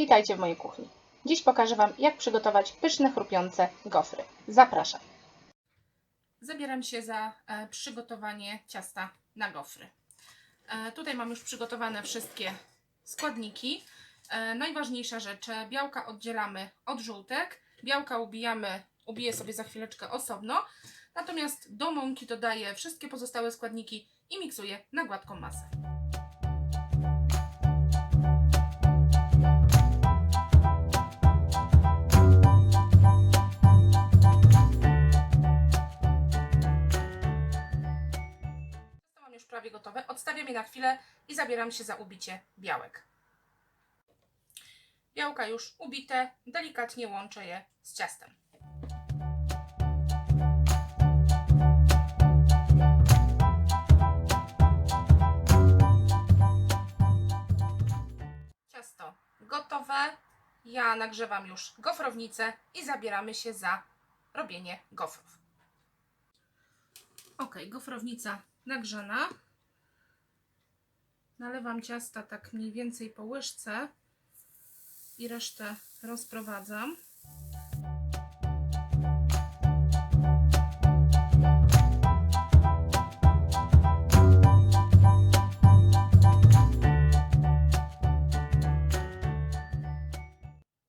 Witajcie w mojej kuchni. Dziś pokażę Wam, jak przygotować pyszne, chrupiące gofry. Zapraszam. Zabieram się za e, przygotowanie ciasta na gofry. E, tutaj mam już przygotowane wszystkie składniki. E, najważniejsza rzecz, białka oddzielamy od żółtek. Białka ubijamy, ubiję sobie za chwileczkę osobno. Natomiast do mąki dodaję wszystkie pozostałe składniki i miksuję na gładką masę. Prawie gotowe. Odstawiam je na chwilę i zabieram się za ubicie białek. Białka już ubite, delikatnie łączę je z ciastem. Ciasto gotowe. Ja nagrzewam już gofrownicę i zabieramy się za robienie gofrów. Ok, gofrownica nagrzana. Nalewam ciasta tak mniej więcej po łyżce i resztę rozprowadzam.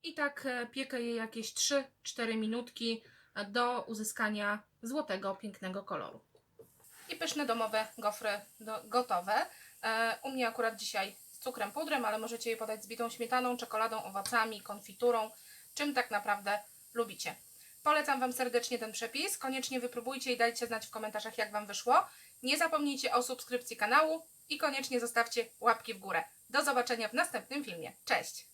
I tak e, piekę je jakieś 3-4 minutki do uzyskania złotego, pięknego koloru. Pyszne domowe gofry do, gotowe. E, u mnie akurat dzisiaj z cukrem pudrem, ale możecie je podać z bitą śmietaną, czekoladą, owocami, konfiturą, czym tak naprawdę lubicie. Polecam Wam serdecznie ten przepis. Koniecznie wypróbujcie i dajcie znać w komentarzach, jak Wam wyszło. Nie zapomnijcie o subskrypcji kanału i koniecznie zostawcie łapki w górę. Do zobaczenia w następnym filmie. Cześć!